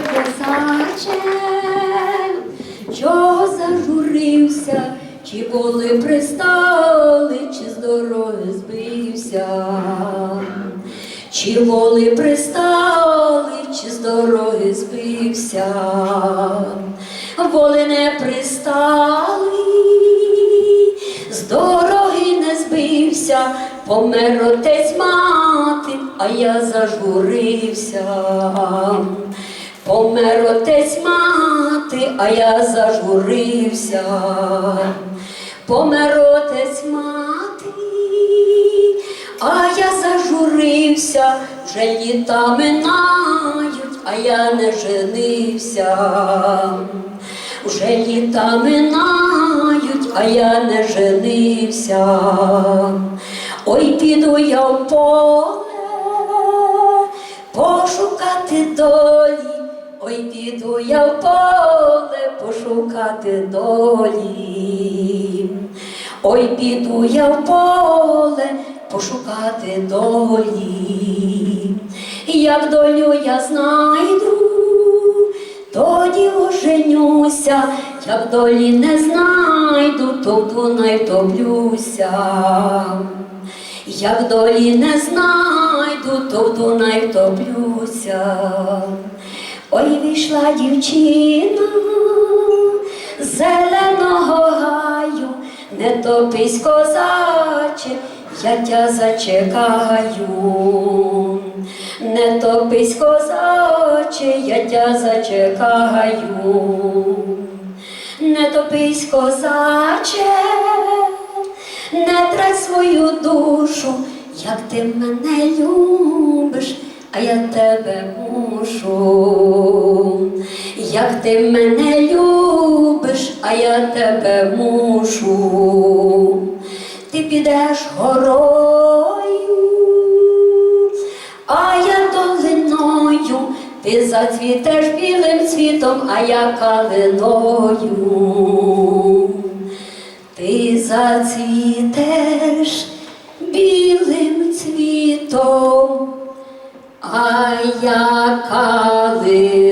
козаче, чого зажурився, чи були пристали, чи з дороги збився, чи воли пристали, чи з дороги збився, воли не пристали, з дороги не збився, помер отець мати, а я зажурився. Помер отець мати, а я зажурився. Помер отець мати, а я зажурився, вже літа минають, а я не женився. Вже літа минають, а я не женився. Ой, піду я в поле пошукати долі. Ой, піду я в поле пошукати долі. Ой, піду я в поле пошукати долі. Як долю я знайду, тоді оженюся, як долі не знайду, то в Дунай втоплюся. Як долі не знайду, то в Дунай втоплюся. Ой, вийшла дівчина зеленого гаю, не топись козаче, я тя зачекаю. Не топись козаче, я тя зачекаю. Не топись козаче, не трать свою душу, як ти мене любиш, а я тебе мушу. Ти мене любиш, а я тебе мушу. Ти підеш горою, а я долиною, ти зацвітеш білим цвітом, а я калиною. Ти зацвітеш білим цвітом, а я калиною.